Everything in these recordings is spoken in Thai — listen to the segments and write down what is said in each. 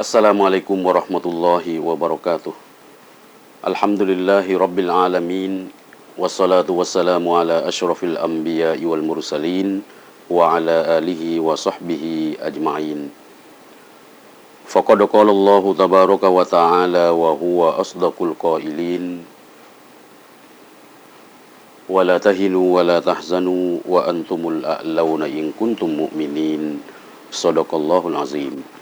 السلام عليكم ورحمة الله وبركاته الحمد لله رب العالمين والصلاة والسلام على أشرف الأنبياء والمرسلين وعلى آله وصحبه أجمعين فقد قال الله تبارك وتعالى وهو أصدق القائلين ولا تهنوا ولا تحزنوا وأنتم الأعلون إن كنتم مؤمنين صدق الله العظيم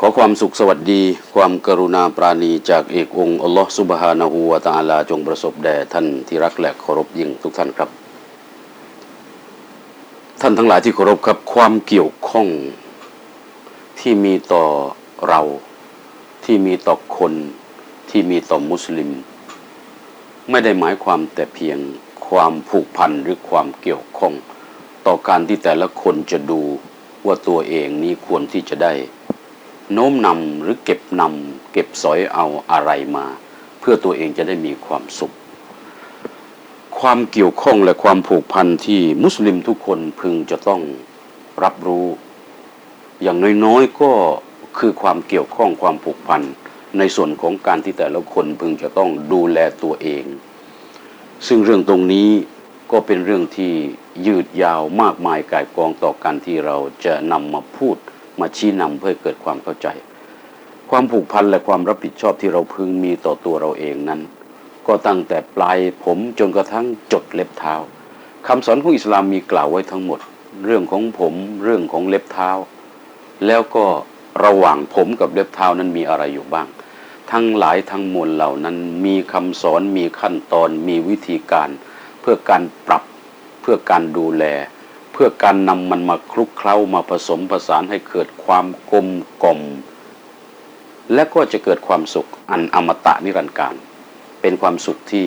ขอความสุขสวัสดี ความกรุณาปราณีจากเอกองค์อัลลอฮฺสุบฮานะฮูวะตะอาลาจงประสบแด่ท่านที่รักและเคารพยิ่งทุกท่านครับ ท่านทั้งหลายที่เคารพครับความเกี่ยวข้องที่มีต่อเรา ที่มีต่อคนที่มีต่อมุสลิม ไม่ได้หมายความแต่เพียงความผูกพันหรือความเกี่ยวข้อง ต่อการที่แต่ละคนจะดูว่าตัวเองนี้ควรที่จะได้ โน้มนำหรือเก็บนำเก็บสอยเอาอะไรมา เพื่อตัวเองจะได้มีความสุข ความเกี่ยวข้องและความผูกพันที่มุสลิมทุกคนพึงจะต้องรับรู้ อย่างน้อยๆก็คือความเกี่ยวข้องความผูกพันในส่วนของการที่แต่ละคนพึงจะต้องดูแลตัวเอง ซึ่งเรื่องตรงนี้ก็เป็นเรื่องที่ยืดยาวมากมายกายกองต่อการที่เราจะนำมาพูด มาชี้นำเพื่อเกิดความเข้าใจ ความผูกพันและความรับผิดชอบที่เราพึงมีต่อตัวเราเองนั้น ก็ตั้งแต่ปลายผมจนกระทั่งจดเล็บเท้าคำสอนของอิสลามมีกล่าวไว้ทั้งหมด เรื่องของผมเรื่องของเล็บเท้า แล้วก็ระหว่างผมกับเล็บเท้านั้นมีอะไรอยู่บ้าง ทั้งหลายทั้งมวลเหล่านั้นมีคำสอนมีขั้นตอนมีวิธีการ เพื่อการปรับเพื่อการดูแล เพื่อการนำมันมาคลุกเคล้ามาผสมผสานให้เกิดความกลมกล่อมและก็จะเกิดความสุขอันอมตะนิรันดร์การ เป็นความสุขที่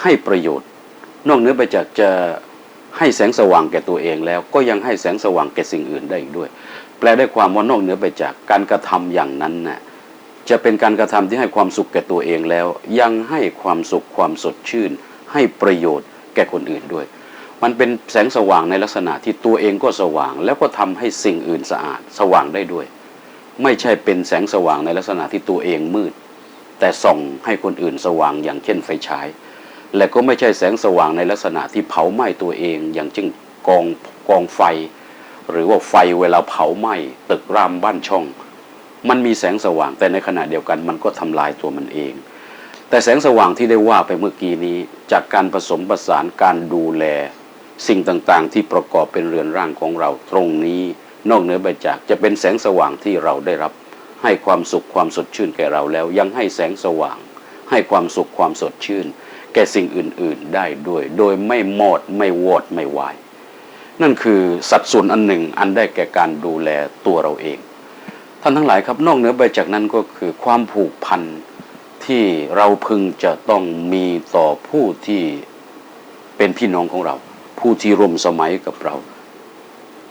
ให้ประโยชน์ นอกเหนือไปจากจะให้แสงสว่างแก่ตัวเองแล้ว ก็ยังให้แสงสว่างแก่สิ่งอื่นได้อีกด้วย แปลได้ความว่านอกเหนือไปจากการกระทำอย่างนั้นน่ะจะเป็นการกระทำที่ให้ความสุขแก่ตัวเองแล้ว ยังให้ความสุขความสดชื่น ให้ประโยชน์แก่คนอื่นด้วย มันเป็นแสงสว่างในลักษณะที่ตัวเองก็สว่าง แล้วก็ทำให้สิ่งอื่นสะอาด สว่างได้ด้วย ไม่ใช่เป็นแสงสว่างในลักษณะที่ตัวเองมืด แต่ส่องให้คนอื่นสว่างอย่างเช่นไฟฉาย และก็ไม่ใช่แสงสว่างในลักษณะที่เผาไหม้ตัวเอง อย่างเช่นกองกองไฟ หรือว่าไฟเวลาเผาไหม้ตึกรามบ้านช่อง มันมีแสงสว่างแต่ในขณะเดียวกันมันก็ทำลายตัวมันเองแต่แสงสว่างที่ได้ว่าไปเมื่อกี้นี้ จากการผสมผสานการดูแล สิ่งต่างๆ ที่ประกอบเป็นเรือนร่างของเราตรงนี้ นอกเหนือไปจากจะเป็นแสงสว่างที่เราได้รับ ให้ความสุขความสดชื่นแก่เราแล้ว ยังให้แสงสว่าง ให้ความสุขความสดชื่น แก่สิ่งอื่นๆได้ด้วย โดยไม่หมดไม่วอดไม่วายนั่นคือสัดส่วนอันหนึ่งอันได้แก่การดูแลตัวเราเอง ท่านทั้งหลายครับนอกเหนือไปจากนั้นก็คือความผูกพันที่เราพึงจะต้องมีต่อผู้ที่เป็นพี่น้องของเรา ผู้ที่ร่วมสมัยกับเรา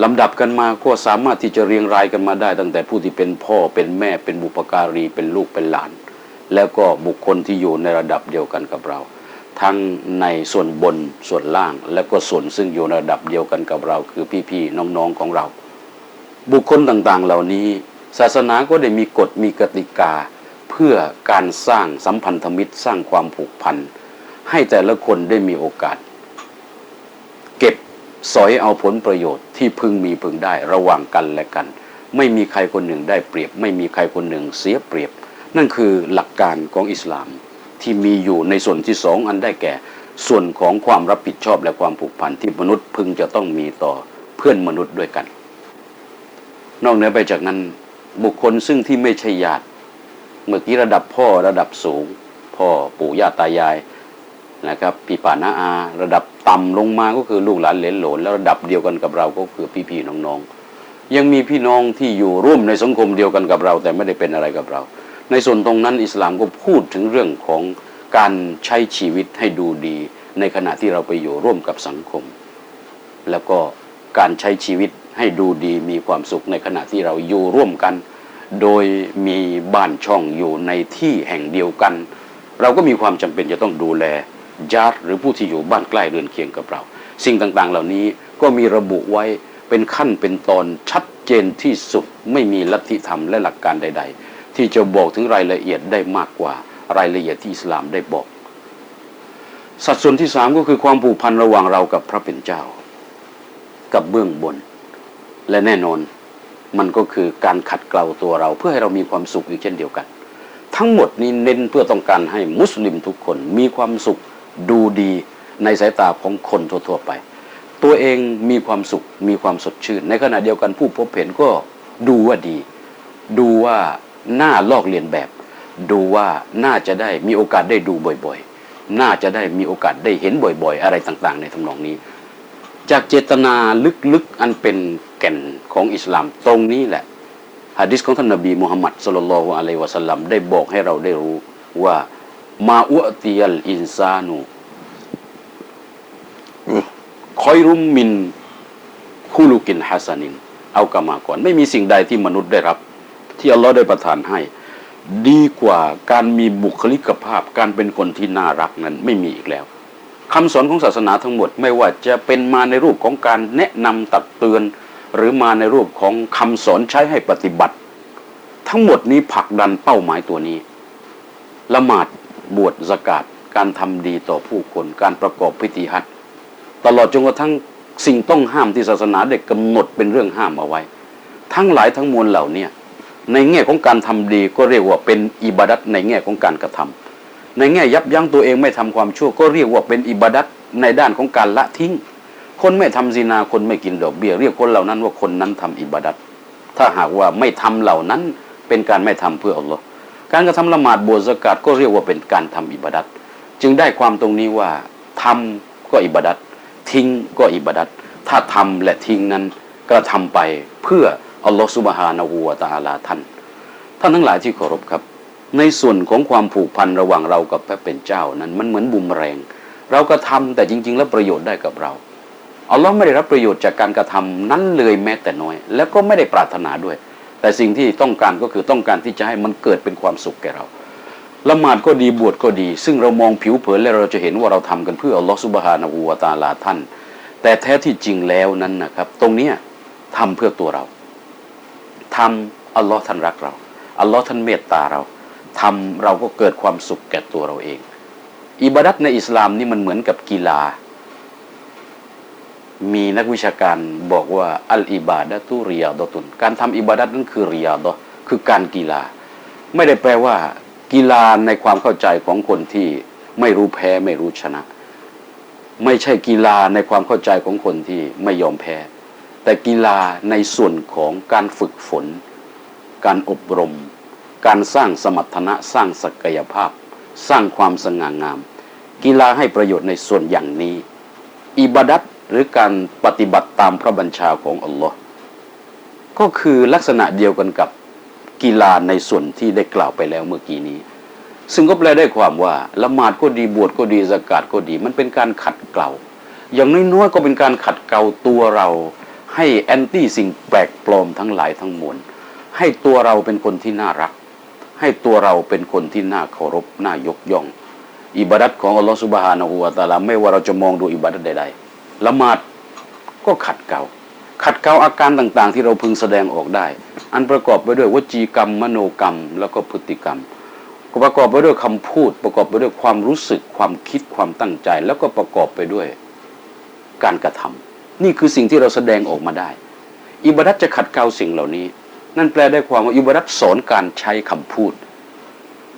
ลำดับกันมาก็สามารถที่จะเรียงรายกันมาได้ ตั้งแต่ผู้ที่เป็นพ่อเป็นแม่เป็นบุปการีเป็นลูกเป็นหลาน แล้วก็บุคคลที่อยู่ในระดับเดียวกันกับเรา ทั้งในส่วนบนส่วนล่าง และก็ส่วนซึ่งอยู่ในระดับเดียวกันกับเรา คือพี่ๆน้องๆของเรา บุคคลต่างๆเหล่านี้ ศาสนาก็ได้มีกฎมีกติกา เพื่อการสร้างสัมพันธมิตรสร้างความผูกพันให้แต่ละคนได้มีโอกาส สอยเอาผลประโยชน์ที่พึงมีพึงได้ระหว่างกันและกัน ไม่มีใครคนหนึ่งได้เปรียบ ไม่มีใครคนหนึ่งเสียเปรียบ นั่นคือหลักการของอิสลาม ที่มีอยู่ในส่วนที่สองอันได้แก่ ส่วนของความรับผิดชอบและความผูกพันที่มนุษย์พึงจะต้องมีต่อเพื่อนมนุษย์ด้วยกัน นอกเหนือไปจากนั้นบุคคลซึ่งที่ไม่ใช่ญาติเมื่อกี้ระดับพ่อระดับสูง พ่อปู่ย่าตายาย นะครับพี่ป่าน้าอา ระดับต่ำลงมาก็คือลูกหลานเหลนโหลนแล้วระดับเดียวกันกับเราก็คือพี่ๆน้องๆ ยังมีพี่น้องที่อยู่ร่วมในสังคมเดียวกันกับเรา แต่ไม่ได้เป็นอะไรกับเรา ในส่วนตรงนั้นอิสลามก็พูดถึงเรื่องของการใช้ชีวิตให้ดูดี ในขณะที่เราไปอยู่ร่วมกับสังคม แล้วก็การใช้ชีวิตให้ดูดีมีความสุขในขณะที่เราอยู่ร่วมกัน โดยมีบ้านช่องอยู่ในที่แห่งเดียวกัน เราก็มีความจำเป็นจะต้องดูแล ญาติหรือผู้ที่อยู่บ้านใกล้เรือนเคียงกับเรา สิ่งต่างๆ เหล่านี้ก็มีระบุไว้เป็นขั้นเป็นตอนชัดเจนที่สุดไม่มีลัทธิธรรมและหลักการใด ๆ ที่จะบอกถึงรายละเอียดได้มากกว่ารายละเอียดที่อิสลามได้บอก สัดส่วนที่สามก็คือความผูกพันระหว่างเรากับพระเป็นเจ้า กับเบื้องบน และแน่นอนมันก็คือการขัดเกลาตัวเราเพื่อให้เรามีความสุขอีกเช่นเดียวกัน ทั้งหมดนี้เน้นเพื่อต้องการให้มุสลิมทุกคนมีความสุข ดูดีในสายตาของคนทั่วๆไป ตัวเองมีความสุขมีความสดชื่น ในขณะเดียวกันผู้พบเห็นก็ดูว่าดี ดูว่าน่าลอกเลียนแบบ ดูว่าน่าจะได้มีโอกาสได้ดูบ่อยๆ น่าจะได้มีโอกาสได้เห็นบ่อยๆ อะไรต่างๆ ในทำนองนี้ จากเจตนาลึกๆอันเป็นแก่นของอิสลามตรงนี้แหละฮะดิษของท่านนบีมุฮัมมัดสุลลัลลอฮุอะลัยวะสัลลัมได้บอกให้เราได้รู้ว่า มาอุติยัลอินซานุคอยรุมมินคูลุกินฮัสซันิน เอากามาก่อน ไม่มีสิ่งใดที่มนุษย์ได้รับ ที่อัลลอฮ์ได้ประทานให้ ดีกว่าการมีบุคลิกภาพ การเป็นคนที่น่ารักนั้นไม่มีอีกแล้วคำสอนของศาสนาทั้งหมด ไม่ว่าจะเป็นมาในรูปของการแนะนำตักเตือน หรือมาในรูปของคำสอนใช้ให้ปฏิบัติ ทั้งหมดนี้ผลักดันเป้าหมายตัวนี้ ละหมาด บวชสกาดการทำดีต่อผู้คน การประกอบพิธีฮัจตลอดจนกระทั่งสิ่งต้องห้ามที่ศาสนาได้กำหนดเป็นเรื่องห้ามเอาไว้ ทั้งหลายทั้งมวลเหล่านี้ในแง่ของการทำดีก็เรียกว่าเป็นอิบาดัตในแง่ของการกระทำในแง่ยับยั้งตัวเองไม่ทำความชั่ว ก็เรียกว่าเป็นอิบาดัตในด้านของการละทิ้ง คนไม่ทำซินาคนไม่กินดอกเบี้ย เรียกคนเหล่านั้นว่าคนนั้นทำอิบาดัตถ้าหากว่าไม่ทำเหล่านั้นเป็นการไม่ทำเพื่ออัลลอฮ์ การกระทำละหมาดบวชสกาดก็เรียกว่าเป็นการทำอิบาดัตจึงได้ความตรงนี้ว่าทำก็อิบาดัตทิ้งก็อิบาดัตถ้าทำและทิ้งนั้นกระทำไปเพื่ออัลลอฮฺสุบฮานะฮูวตะอาลาท่านท่านทั้งหลายที่เคารพครับ ในส่วนของความผูกพันระหว่างเรากับพระเป็นเจ้านั้นมันเหมือนบุมแรง เราก็ทำแต่จริง ๆ แล้วประโยชน์ได้กับเราอัลลอฮ์ไม่ได้รับประโยชน์จากการกระทำนั้นเลยแม้แต่น้อย แล้วก็ไม่ได้ปรารถนาด้วย แต่สิ่งที่ต้องการก็คือต้องการที่จะให้มันเกิดเป็นความสุขแก่เราละหมาดก็ดีบวชก็ดี ซึ่งเรามองผิวเผินแล้วเราจะเห็นว่าเราทำกันเพื่ออัลลอฮ์สุบฮานะฮูวะตาลาท่าน แต่แท้ที่จริงแล้วนั้นนะครับ ตรงเนี้ยทำเพื่อตัวเราทำอัลลอฮ์ท่านรักเราอัลลอฮ์ท่านเมตตาเราทำเราก็เกิดความสุขแก่ตัวเราเอง อิบาดัตในอิสลามนี่มันเหมือนกับกีฬา มีนักวิชาการบอกว่าอัลอิบาดะตุริยาดตุน การทำอิบาดัตนั้นคือริยาดคือการกีฬา ไม่ได้แปลว่า กีฬาในความเข้าใจของคนที่ไม่รู้แพ้ไม่รู้ชนะ ไม่ใช่กีฬาในความเข้าใจของคนที่ไม่ยอมแพ้ แต่กีฬาในส่วนของการฝึกฝน การอบรม การสร้างสมรรถนะสร้างศักยภาพ สร้างความสง่างาม กีฬาให้ประโยชน์ในส่วนอย่างนี้อิบาดัต หรือการปฏิบัติตามพระบัญชาของอัลลอฮ์ก็คือลักษณะเดียวกันกับกีฬาในส่วนที่ได้กล่าวไปแล้วเมื่อกี้นี้ ซึ่งก็แปลได้ความว่าละหมาดก็ดีบวชก็ดีสกาดก็ดี มันเป็นการขัดเกลาอย่างน้อยๆก็เป็นการขัดเกลาตัวเรา ให้แอนตี้สิ่งแปลกปลอมทั้งหลายทั้งมวลให้ตัวเราเป็นคนที่น่ารัก ให้ตัวเราเป็นคนที่น่าเคารพน่ายกย่อง อิบาดัตของอัลลอฮฺสุบฮานะฮูวะตาลาไม่ว่าเราจะมองดูอิบาดัตใดๆ ละหมาดก็ขัดเกลาขัดเกลาอาการต่างๆ ที่เราพึงแสดงออกได้ อันประกอบไปด้วยวจีกรรม มโนกรรม แล้วก็พฤติกรรมก็ประกอบไปด้วยคำพูด ประกอบไปด้วยความรู้สึกความคิดความตั้งใจ แล้วก็ประกอบไปด้วยการกระทำนี่คือสิ่งที่เราแสดงออกมาได้ อิบาดัตจะขัดเกลาสิ่งเหล่านี้ นั่นแปลได้ความว่าอิบาดัตสอนการใช้คำพูด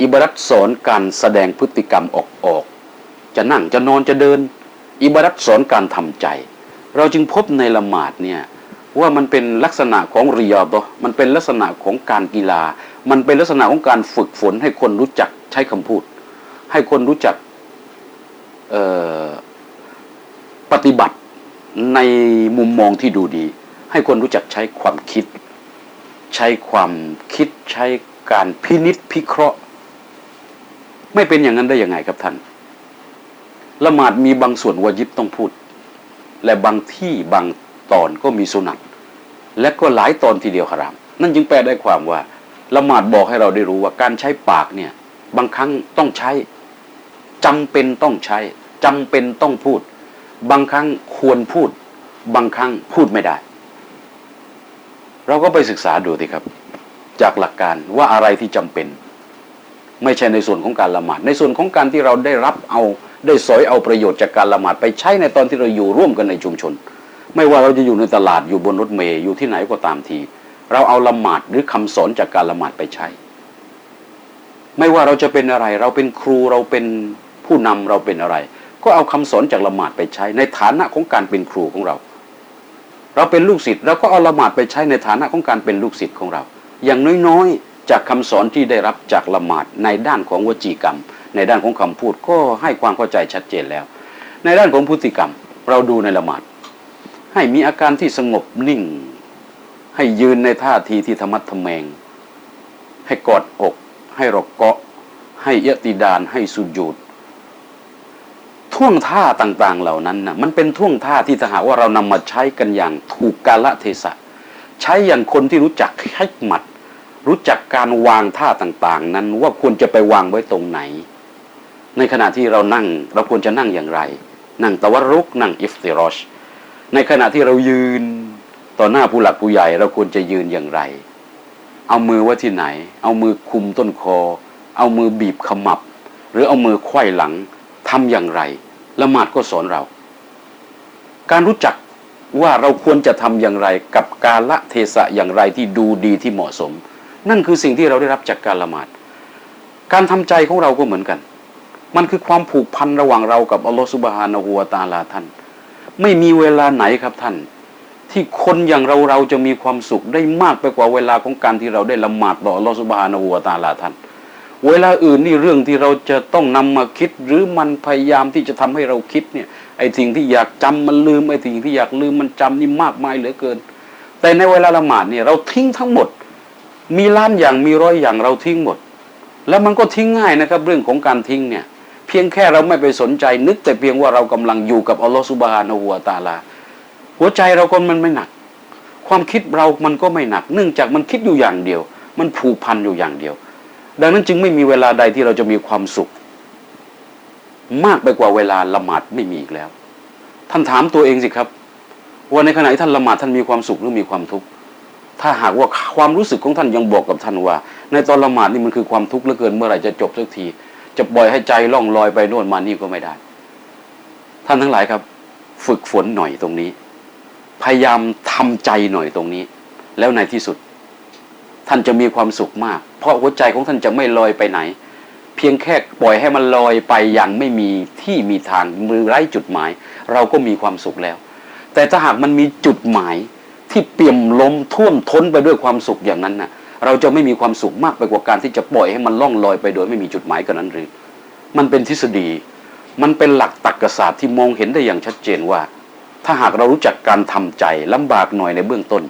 อิบาดัตสอนการแสดงพฤติกรรมออกออกจะนั่งจะนอนจะเดิน อิบาดัตสอนการทำใจ เราจึงพบในละหมาดเนี่ยว่ามันเป็นลักษณะของเริยาดะมันเป็นลักษณะของการกีฬา มันเป็นลักษณะของการฝึกฝนให้คนรู้จักใช้คำพูด ให้คนรู้จักปฏิบัติในมุมมองที่ดูดี ให้คนรู้จักใช้ความคิด ใช้ความคิดใช้การพินิษพิเคราะห์ ไม่เป็นอย่างนั้นได้ยังไงครับท่าน ละหมาดมีบางส่วนวาญิบต้องพูด และบางที่บางตอนก็มีสุนัตและก็หลายตอนทีเดียวคราม นั่นจึงแปลได้ความว่าละหมาดบอกให้เราได้รู้ว่าการใช้ปากเนี่ยบางครั้งต้องใช้จำเป็นต้องใช้จำเป็นต้องพูด บางครั้งควรพูด บางครั้งพูดไม่ได้ เราก็ไปศึกษาดูสิครับ จากหลักการว่าอะไรที่จำเป็น ไม่ใช่ในส่วนของการละหมาดในส่วนของการที่เราได้รับเอา ได้สอยเอาประโยชน์จากการละหมาดไปใช้ในตอนที่เราอยู่ร่วมกันในชุมชน ไม่ว่าเราจะอยู่ในตลาดอยู่บนรถเมย์อยู่ที่ไหนก็ตามที เราเอาละหมาดหรือคำสอนจากการละหมาดไปใช้ ไม่ว่าเราจะเป็นอะไร เราเป็นครูเราเป็นผู้นำเราเป็นอะไร ก็เอาคำสอนจากละหมาดไปใช้ ในฐานะของการเป็นครูของเรา เราเป็นลูกศิษย์เราก็เอาละหมาดไปใช้ในฐานะของการเป็นลูกศิษย์ของเรา อย่างน้อยๆ จากคำสอนที่ได้รับจากละหมาดในด้านของวจีกรรม ในด้านของคำพูดก็ให้ความเข้าใจชัดเจนแล้ว ในด้านของพฤติกรรมเราดูในละหมาดให้มีอาการที่สงบนิ่ง ให้ยืนในท่าทีที่ธรรมัดทแมง ให้กอดอก ให้รกเกาะ ให้เยติดาน ให้สุญูดท่วงท่าต่างๆเหล่านั้นนะมันเป็นท่วงท่าที่ถ้าหากว่าเรานำมาใช้กันอย่างถูกกาลเทศะ ใช้อย่างคนที่รู้จักให้หมัด รู้จักการวางท่าต่างๆ นั้นว่าควรจะไปวางไว้ตรงไหน ในขณะที่เรานั่งเราควรจะนั่งอย่างไร นั่งตะวัรุกนั่งอิฟติรอชในขณะที่เรายืนต่อหน้าผู้หลักผู้ใหญ่ เราควรจะยืนอย่างไร เอามือไว้ที่ไหน เอามือคุมต้นคอ เอามือบีบขมับ หรือเอามือไขว้หลังทำอย่างไรละหมาดก็สอนเรา การรู้จักว่าเราควรจะทำอย่างไร กับกาละเทศะอย่างไรที่ดูดีที่เหมาะสม นั่นคือสิ่งที่เราได้รับจากการละหมาด การทำใจของเราก็เหมือนกัน มันคือความผูกพันระหว่างเรากับอัลลอฮฺสุบฮานะฮูวตาลาท่าน ไม่มีเวลาไหนครับท่าน ที่คนอย่างเราเราจะมีความสุขได้มากไปกว่าเวลาของการที่เราได้ละหมาดต่ออัลลอฮฺสุบฮานะฮูวตาลาท่าน เวลาอื่นนี่เรื่องที่เราจะต้องนำมาคิด หรือมันพยายามที่จะทำให้เราคิดเนี่ยไอ้สิ่งที่อยากจำมันลืมไอ้สิ่งที่อยากลืมมันจำนี่มากมายเหลือเกิน แต่ในเวลาละหมาดเนี่ยเราทิ้งทั้งหมด มีล้านอย่างมีร้อยอย่างเราทิ้งหมด แล้วมันก็ทิ้งง่ายนะครับ เรื่องของการทิ้งเนี่ย พียงแค่เราไม่ไปสนใจ นึกแต่เพียงว่าเรากำลังอยู่กับอัลลอฮฺสุบฮานะฮูวตาลา หัวใจเราก็มันไม่หนัก ความคิดเรามันก็ไม่หนัก เนื่องจากมันคิดอยู่อย่างเดียว มันผูกพันอยู่อย่างเดียว ดังนั้นจึงไม่มีเวลาใดที่เราจะมีความสุข มากไปกว่าเวลาละหมาดไม่มีอีกแล้ว ท่านถามตัวเองสิครับว่าในขณะที่ท่านละหมาดท่านมีความสุขหรือมีความทุกข์ถ้าหากว่าความรู้สึกของท่านยังบอกกับท่านว่า ในตอนละหมาดนี่มันคือความทุกข์เหลือเกินเมื่อไหร่จะจบสักที จะปล่อยให้ใจล่องลอยไปโน่นมานี่ก็ไม่ได้ ท่านทั้งหลายครับ ฝึกฝนหน่อยตรงนี้ พยายามทำใจหน่อยตรงนี้ แล้วในที่สุด ท่านจะมีความสุขมาก เพราะหัวใจของท่านจะไม่ลอยไปไหน เพียงแค่ปล่อยให้มันลอยไปอย่างไม่มีที่มีทางมือไร้จุดหมาย เราก็มีความสุขแล้ว แต่ถ้าหากมันมีจุดหมายที่เปี่ยมล้มท่วมท้นไปด้วยความสุขอย่างนั้นน่ะ เราจะไม่มีความสุขมากไปกว่าการที่จะปล่อยให้มันล่องลอยไปโดยไม่มีจุดหมายกันนั้นหรือ มันเป็นทฤษฎี มันเป็นหลักตรรกศาสตร์ที่มองเห็นได้อย่างชัดเจนว่า ถ้าหากเรารู้จักการทำใจลำบากหน่อยในเบื้องต้น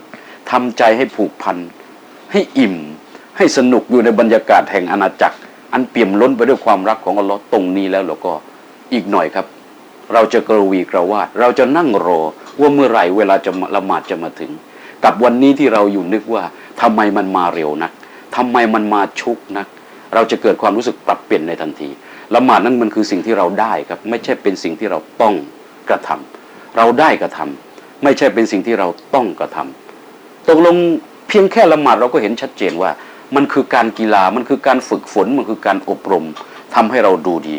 ทำใจให้ผูกพัน ให้อิ่ม ให้สนุกอยู่ในบรรยากาศแห่งอาณาจักร อันเปี่ยมล้นไปด้วยความรักของอัลลอฮ์ตรงนี้แล้วเราก็อีกหน่อยครับ เราจะกระวีกระวาด เราจะนั่งรอว่าเมื่อไหร่เวลาจะละหมาดจะมาถึง กับวันนี้ที่เราอยู่นึกว่าทำไมมันมาเร็วนักทำไมมันมาชุกนัก เราจะเกิดความรู้สึกปรับเปลี่ยนในทันทีละหมาดนั้นมันคือสิ่งที่เราได้ครับ ไม่ใช่เป็นสิ่งที่เราต้องกระทำเราได้กระทำไม่ใช่เป็นสิ่งที่เราต้องกระทำตกลงเพียงแค่ละหมาดเราก็เห็นชัดเจนว่า มันคือการกีฬามันคือการฝึกฝนมันคือการอบรมทำให้เราดูดี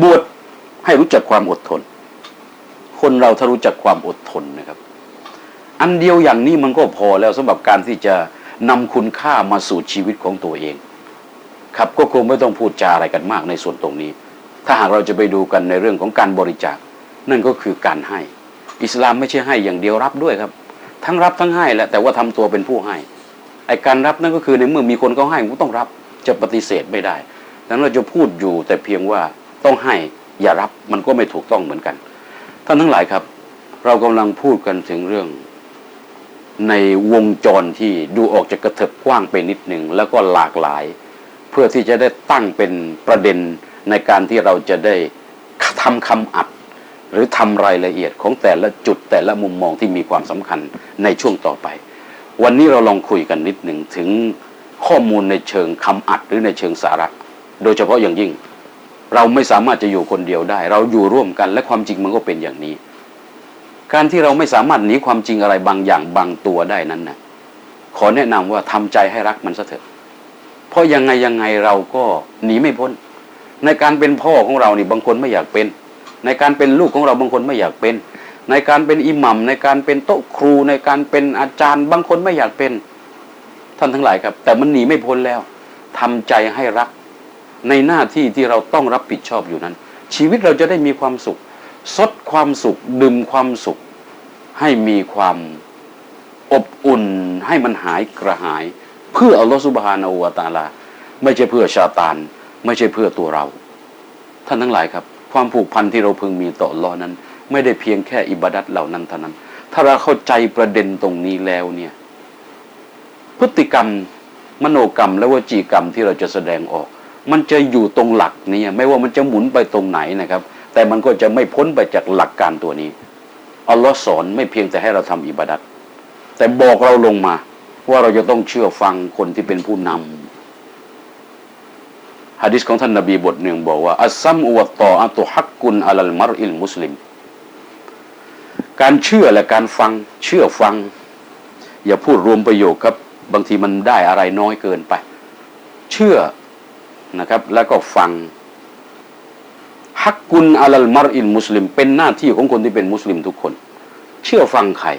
บวชให้รู้จักความอดทน คนเราถ้ารู้จักความอดทนนะครับ อันเดียวอย่างนี้มันก็พอแล้วสำหรับการที่จะนำคุณค่ามาสู่ชีวิตของตัวเอง ครับก็คงไม่ต้องพูดจาอะไรกันมากในส่วนตรงนี้ ถ้าหากเราจะไปดูกันในเรื่องของการบริจาค นั่นก็คือการให้ อิสลามไม่ใช่ให้อย่างเดียวรับด้วยครับ ทั้งรับทั้งให้แหละแต่ว่าทำตัวเป็นผู้ให้ไอการรับนั่นก็คือในเมื่อมีคนเขาให้ก็ต้องรับจะปฏิเสธไม่ได้ดังนั้นเราจะพูดอยู่แต่เพียงว่าต้องให้อย่ารับมันก็ไม่ถูกต้องเหมือนกันท่านทั้งหลายครับ เรากำลังพูดกันถึงเรื่อง ในวงจรที่ดูออกจะกระเถิบกว้างไปนิดหนึ่งแล้วก็หลากหลาย เพื่อที่จะได้ตั้งเป็นประเด็นในการที่เราจะได้ทำคำอัด หรือทำรายละเอียดของแต่ละจุดแต่ละมุมมองที่มีความสำคัญในช่วงต่อไป วันนี้เราลองคุยกันนิดหนึ่งถึงข้อมูลในเชิงคำอัดหรือในเชิงสาระ โดยเฉพาะอย่างยิ่ง เราไม่สามารถจะอยู่คนเดียวได้ เราอยู่ร่วมกันและความจริงมันก็เป็นอย่างนี้ การที่เราไม่สามารถหนีความจริงอะไรบางอย่างบางตัวได้นั้นนะขอแนะนำว่าทำใจให้รักมันซะเถอะ เพราะยังไงยังไงเราก็หนีไม่พ้น ในการเป็นพ่อของเรานี่บางคนไม่อยากเป็น ในการเป็นลูกของเราบางคนไม่อยากเป็น ในการเป็นอิหมัมในการเป็นโต๊ะครู ในการเป็นอาจารย์ บางคนไม่อยากเป็น ท่านทั้งหลายครับ แต่มันหนีไม่พ้นแล้วทำใจให้รัก ในหน้าที่ที่เราต้องรับผิดชอบอยู่นั้น ชีวิตเราจะได้มีความสุข ซดความสุขดื่มความสุข ให้มีความอบอุ่นให้มันหายกระหาย เพื่ออัลลอฮฺสุบฮานาอูวาตาลา ไม่ใช่เพื่อชาตาน ไม่ใช่เพื่อตัวเรา ท่านทั้งหลายครับ ความผูกพันที่เราพึงมีต่ออัลลอฮ์นั้น ไม่ได้เพียงแค่อิบาดัตเหล่านั้นเท่านั้น ถ้าเราเข้าใจประเด็นตรงนี้แล้วเนี่ยพฤติกรรมมโนกรรมและวจีกรรมที่เราจะแสดงออก มันจะอยู่ตรงหลักนี้ไม่ว่ามันจะหมุนไปตรงไหนนะครับ แต่มันก็จะไม่พ้นไปจากหลักการตัวนี้อัลลอฮ์สอนไม่เพียงแต่ให้เราทำอิบาดัตแต่บอกเราลงมา ว่าเราจะต้องเชื่อฟังคนที่เป็นผู้นำฮะดิษของท่านนบีบทหนึ่งบอกว่าอัสซัมอวตตออัตุฮักกุนอัลลมารอิลมุสลิมการเชื่อและการฟังเชื่อฟัง อย่าพูดรวมประโยคครับบางทีมันได้อะไรน้อยเกินไป เชื่อนะครับแล้วก็ฟัง ฮักกุนอัลลมารอิลมุสลิม เป็นหน้าที่ของคนที่เป็นมุสลิมทุกคน เชื่อฟังใคร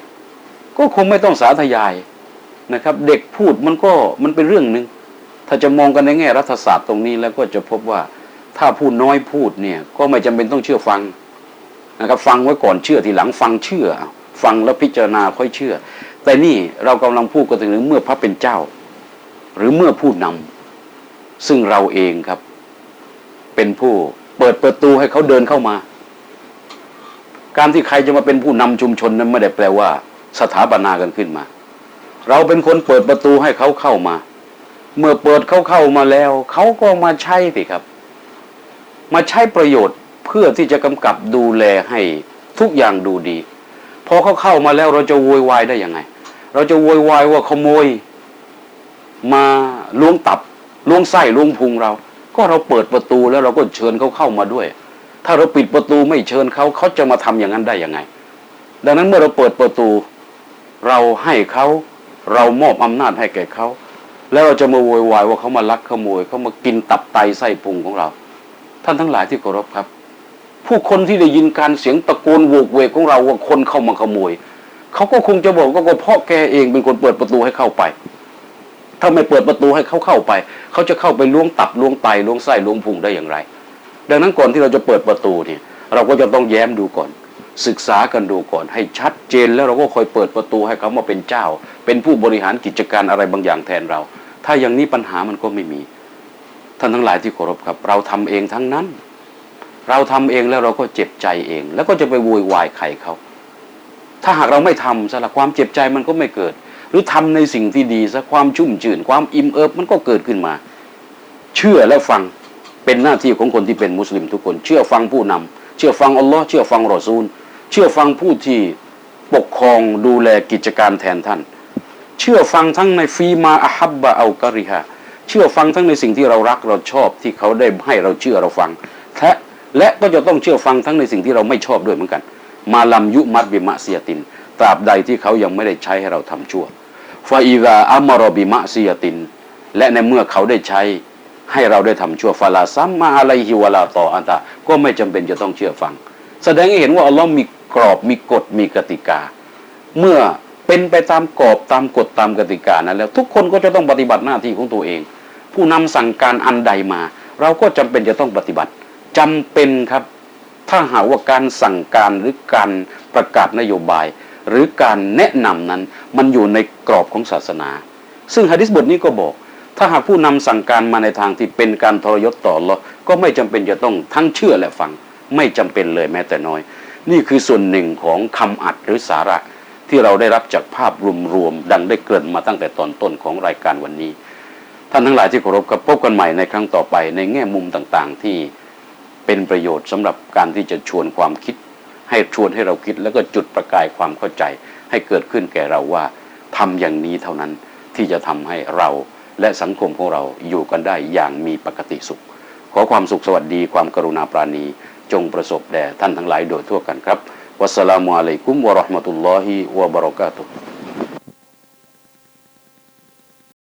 ก็คงไม่ต้องสาธยายนะครับ เด็กพูดมันก็มันเป็นเรื่องหนึ่งถ้าจะมองกันในแง่รัฐศาสตร์ตรงนี้แล้วก็จะพบว่าถ้าพูดน้อยพูดเนี่ยก็ไม่จำเป็นต้องเชื่อฟังนะครับ ฟังไว้ก่อนเชื่อทีหลังฟังเชื่อ ฟังแล้วพิจารณาค่อยเชื่อ แต่นี่เรากำลังพูดกันถึงเมื่อพระเป็นเจ้า หรือเมื่อผู้นำซึ่งเราเองครับ เป็นผู้ เปิดประตูให้เขาเดินเข้ามา การที่ใครจะมาเป็นผู้นำชุมชนนั้นไม่ได้แปลว่า สถาปนากันขึ้นมา เราเป็นคนเปิดประตูให้เขาเข้ามา เมื่อเปิดเขาเข้ามาแล้ว เขาก็มาใช้สิครับ มาใช้ประโยชน์เพื่อที่จะกำกับดูแลให้ทุกอย่างดูดีพอเขาเข้ามาแล้วเราจะโวยวายได้ยังไง เราจะโวยวายว่าขโมย มาล้วงตับล้วงไส้ล้วงพุงเรา ก็เราเปิดประตูแล้วเราก็เชิญเขาเข้ามาด้วย ถ้าเราปิดประตูไม่เชิญเขาเขาจะมาทำอย่างนั้นได้ยังไง ดังนั้นเมื่อเราเปิดประตู เราให้เขาเรามอบอำนาจให้แก่เขาแล้วเราจะมาโวยวายว่าเขามาลักขโมยเขามากินตับไตไส้พุงของเรา ท่านทั้งหลายที่เคารพครับ ผู้คนที่ได้ยินการเสียงตะโกนโวกเวกของเราว่าคนเข้ามาขโมยเขาก็คงจะบอกว่าก็เพราะแกเองเป็นคนเปิดประตูให้เข้าไป ถ้าไม่เปิดประตูให้เขาเข้าไป เขาจะเข้าไปล้วงตับล้วงไตล้วงไส้ล้วงพุงได้อย่างไร ดังนั้นก่อนที่เราจะเปิดประตูเนี่ย เราก็จะต้องแย้มดูก่อน ศึกษากันดูก่อน ให้ชัดเจนแล้วเราก็คอยเปิดประตูให้เขามาเป็นเจ้า เป็นผู้บริหารกิจการอะไรบางอย่างแทนเรา ถ้าอย่างนี้ปัญหามันก็ไม่มี ท่านทั้งหลายที่เคารพครับ เราทำเองทั้งนั้น เราทำเองแล้วเราก็เจ็บใจเอง แล้วก็จะไปโวยวายใครเขาถ้าหากเราไม่ทำสละความเจ็บใจมันก็ไม่เกิด หรือทำในสิ่งที่ดีซะความชุ่มชื่นความอิ่มเอิบมันก็เกิดขึ้นมา เชื่อและฟังเป็นหน้าที่ของคนที่เป็นมุสลิมทุกคน เชื่อฟังผู้นำเชื่อฟังอัลลอฮ์เชื่อฟังรอซูล เชื่อฟังผู้ที่ปกครองดูแลกิจการแทนท่าน เชื่อฟังทั้งในฟีมาอะฮับบะอัลกะริฮะเชื่อฟังทั้งในสิ่งที่เรารักเราชอบที่เขาได้ให้เราเชื่อเราฟังและและก็จะต้องเชื่อฟังทั้งในสิ่งที่เราไม่ชอบด้วยเหมือนกัน มาลำยุมัดบิมะเซียติน ตราบใดที่เขายังไม่ได้ใช้ให้เราทำชั่ว ฟาอีกาอัมมารอบิมะซียติน และในเมื่อเขาได้ใช้ให้เราได้ทำชั่วฟาลาซัมมาอะไรฮิวลาต่ออันตาก็ไม่จำเป็นจะต้องเชื่อฟัง แสดงให้เห็นว่าอัลลอฮ์มีกรอบมีกฎมีกติกา เมื่อเป็นไปตามกรอบตามกฎตามกติกานั้นแล้ว ทุกคนก็จะต้องปฏิบัติหน้าที่ของตัวเอง ผู้นำสั่งการอันใดมา เราก็จำเป็นจะต้องปฏิบัติจำเป็นครับ ถ้าหากว่าการสั่งการหรือการประกาศนโยบาย หรือการแนะนำนั้น มันอยู่ในกรอบของศาสนา ซึ่งฮะดิษบทนี้ก็บอก ถ้าหากผู้นำสั่งการมาในทางที่เป็นการทรยศต่ออัลลอก็ไม่จำเป็นจะต้องทั้งเชื่อและฟัง ไม่จำเป็นเลยแม้แต่น้อย นี่คือส่วนหนึ่งของคำอัดหรือสาระ ที่เราได้รับจากภาพรวมๆดังได้เกริ่นมาตั้งแต่ตอนต้นของรายการวันนี้ ท่านทั้งหลายที่เคารพกับพบกันใหม่ในครั้งต่อไปในแง่มุมต่างๆ ที่เป็นประโยชน์สำหรับการที่จะชวนความคิด ให้ชวนให้เราคิดแล้วก็จุดประกายความเข้าใจ ให้เกิดขึ้นแก่เราว่าทำอย่างนี้เท่านั้นที่จะทำให้เราและสังคมของเราอยู่กันได้อย่างมีปกติสุข ขอความสุขสวัสดีความกรุณาปราณี จงประสบแด่ท่านทั้งหลายโดยทั่วกันครับ วัสสลามุอะลัยกุมวะราะห์มะตุลลอฮิวะบะเราะกาตุฮ์